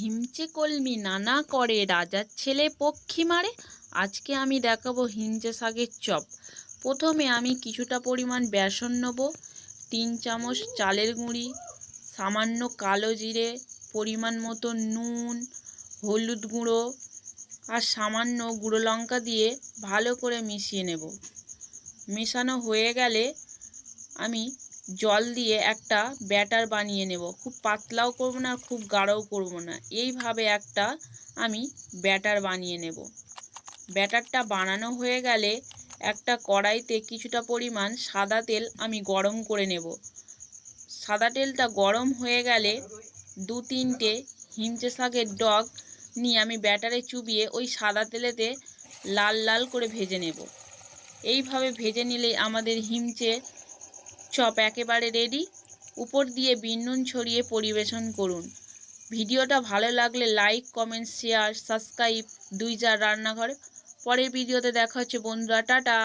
হিমচে কলমি নানা করে রাজার ছেলে পক্ষী মারে, আজকে আমি দেখাবো হিমচে শাকের চপ। প্রথমে আমি কিছুটা পরিমাণ বেসন নেব, তিন চামচ চালের গুঁড়ি, সামান্য কালো জিরে, পরিমাণ মতো নুন, হলুদ গুঁড়ো আর সামান্য গুঁড়ো লঙ্কা দিয়ে ভালো করে মিশিয়ে নেব। মেশানো হয়ে গেলে আমি জল দিয়ে একটা ব্যাটার বানিয়ে নেব। খুব পাতলাও করব না, খুব গাঢ়ও করব না। এইভাবে একটা আমি ব্যাটার বানিয়ে নেব। ব্যাটারটা বানানো হয়ে গেলে একটা কড়াইতে কিছুটা পরিমাণ সাদা তেল আমি গরম করে নেব। সাদা তেলটা গরম হয়ে গেলে দু তিনটে হিমচে শাকের ডগ নিয়ে আমি ব্যাটারে চুবিয়ে ওই সাদা তেলেতে লাল লাল করে ভেজে নেব। এইভাবে ভেজে নিলেই আমাদের হিমচে চপ একেবারে রেডি উপর দিয়ে বিনুন ছড়িয়ে পরিবেশন করুন। ভিডিওটা ভালো লাগলে লাইক কমেন্ট শেয়ার সাবস্ক্রাইব দুই যার রান্নাঘরে। পরের ভিডিওতে দেখা হচ্ছে বন্ধুরা, টাটা।